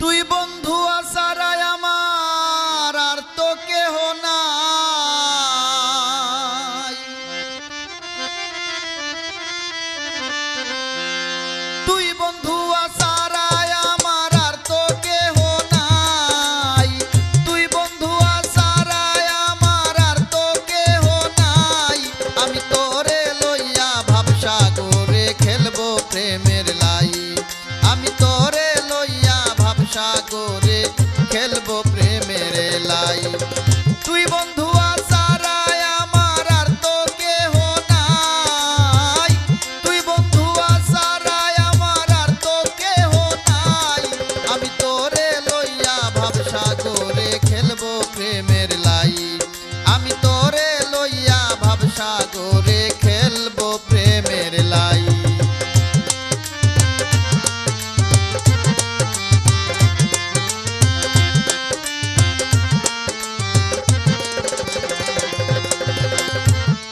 তুই বন্ধু আসারায় আমার আর তো কেহ নাই। তুই বন্ধু আসারায় আমার আর তো কেহ নাই। তুই বন্ধু আসারায় আমার আর তো কেহ নাই। আমি তোরে লইয়া ভাবসা করে খেলব প্রেমের লাই। আমি তোরে খেলব প্রেমের লাই। তুই বন্ধু আসারায় আমার আর তো কেহ নাই। তুই বন্ধু আসারায় আমার আর তো কেহ নাই। আমি তোরে লইয়া ভাবসা করে খেলব প্রেমের লাই। আমি তোরে লইয়া ভাবসা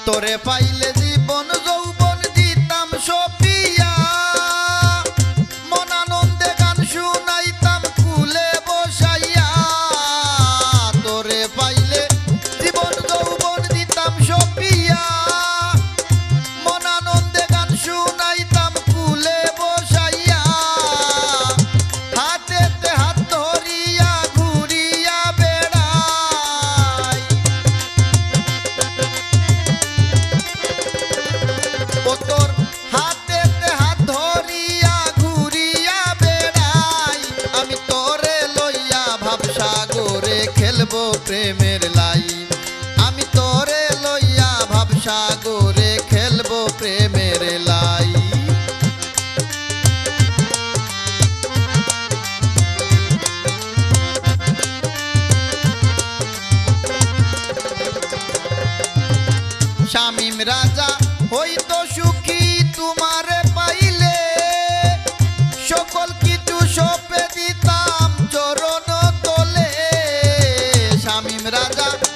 তোরে পাইলে করে প্রেমের লাই। আমি তোরে লইয়া ভাবসা করে খেলব প্রেমের লাই। শামিম রাজা, হইতো সুখী শামিম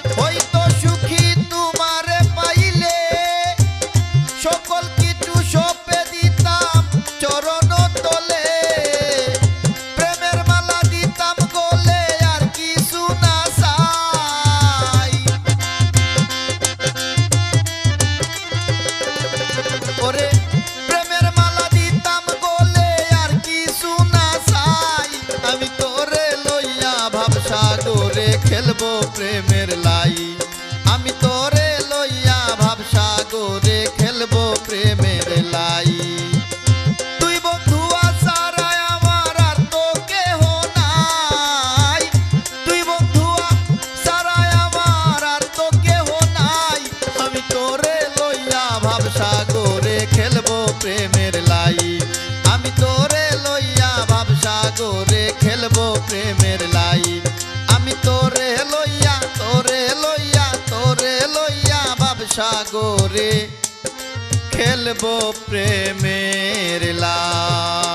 করে খেলব প্রেমের লাই। আমি তোরে লইয়া ভাবসা করে খেলব প্রেমের লাই। তুই নাই। তুই তো নাই। আমি তোরে লইয়া ভাবসা করে খেলব প্রেমের লাই। আমি তোরে লইয়া খেলব প্রেমের লাই। ভাবসা খেলব প্রেমের লাই